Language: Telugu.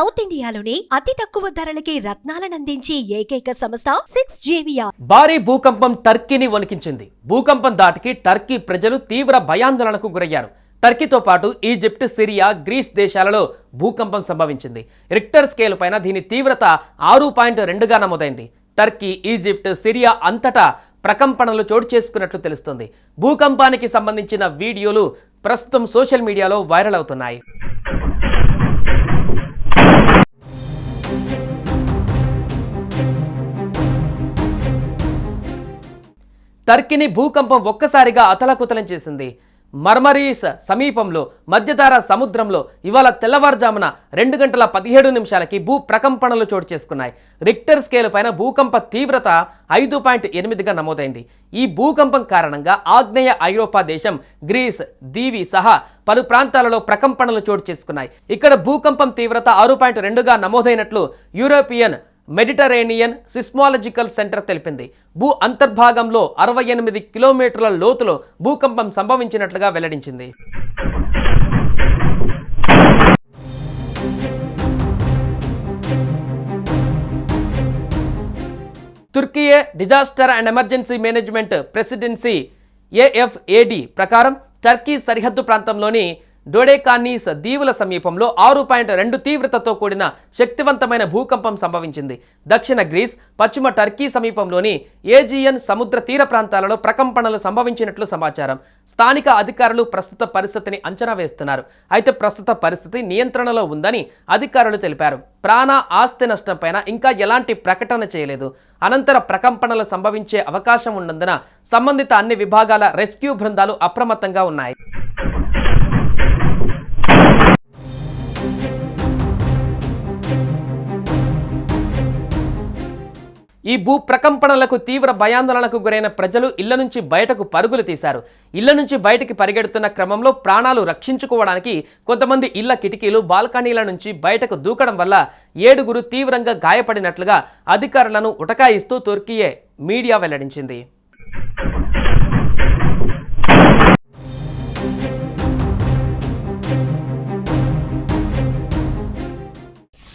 సౌత్ ఇండియాలోని అతి తక్కువ ధరలకి రత్నాలనందించే ఏకైక సంస్థ సిక్స్ జేవియా భారీ భూకంపం టర్కీని వణికించింది. భూకంపం దాటికి టర్కీ ప్రజలు తీవ్ర భయాందోళనకు గురయ్యారు. టర్కీతో పాటు ఈజిప్ట్ సిరియా గ్రీస్ దేశాలలో భూకంపం సంభవించింది. రిక్టర్ స్కేల్ పైన దీని తీవ్రత ఆరు పాయింట్ రెండుగా నమోదైంది. టర్కీ ఈజిప్ట్ సిరియా అంతటా ప్రకంపనలు చోటు చేసుకున్నట్లు తెలుస్తుంది. భూకంపానికి సంబంధించిన వీడియోలు ప్రస్తుతం సోషల్ మీడియాలో వైరల్ అవుతున్నాయి. టర్కీని భూకంపం ఒక్కసారిగా అతలకుతలం చేసింది. మర్మరీస్ సమీపంలో మధ్యధార సముద్రంలో ఇవాళ తెల్లవారుజామున రెండు గంటల పదిహేడు నిమిషాలకి భూ ప్రకంపనలు చోటు చేసుకున్నాయి. రిక్టర్ స్కేల్ పైన భూకంప తీవ్రత ఐదు పాయింట్ ఎనిమిదిగా నమోదైంది. ఈ భూకంపం కారణంగా ఆగ్నేయ ఐరోపా దేశం గ్రీస్ దీవి సహా పలు ప్రాంతాలలో ప్రకంపనలు చోటు చేసుకున్నాయి. ఇక్కడ భూకంపం తీవ్రత ఆరు పాయింట్ రెండుగా నమోదైనట్లు యూరోపియన్ మెడిటరేనియన్ సిస్మాలజికల్ సెంటర్ తెలిపింది. భూ అంతర్భాగంలో అరవై ఎనిమిది కిలోమీటర్ల లోతులో భూకంపం సంభవించినట్లుగా వెల్లడించింది. Turkiye disaster and emergency management presidency AFAD ప్రకారం టర్కీ సరిహద్దు ప్రాంతంలోని డోడేకానీస్ దీవుల సమీపంలో ఆరు పాయింట్ రెండు తీవ్రతతో కూడిన శక్తివంతమైన భూకంపం సంభవించింది. దక్షిణ గ్రీస్ పశ్చిమ టర్కీ సమీపంలోని ఏజియన్ సముద్ర తీర ప్రాంతాలలో ప్రకంపనలు సంభవించినట్లు సమాచారం. స్థానిక అధికారులు ప్రస్తుత పరిస్థితిని అంచనా వేస్తున్నారు. అయితే ప్రస్తుత పరిస్థితి నియంత్రణలో ఉందని అధికారులు తెలిపారు. ప్రాణ ఆస్తి నష్టంపైన ఇంకా ఎలాంటి ప్రకటన చేయలేదు. అనంతర ప్రకంపనలు సంభవించే అవకాశం ఉన్నందున సంబంధిత అన్ని విభాగాల రెస్క్యూ బృందాలు అప్రమత్తంగా ఉన్నాయి. ఈ భూ ప్రకంపనలకు తీవ్ర భయాందోళనకు గురైన ప్రజలు ఇళ్ళ నుంచి బయటకు పరుగులు తీశారు. ఇళ్ళ నుంచి బయటికి పరిగెడుతున్న క్రమంలో ప్రాణాలు రక్షించుకోవడానికి కొంతమంది ఇళ్ళ కిటికీలు బాల్కనీల నుంచి బయటకు దూకడం వల్ల ఏడుగురు తీవ్రంగా గాయపడినట్లుగా అధికారులను ఉటకాయిస్తూ తుర్కీయే మీడియా వెల్లడించింది.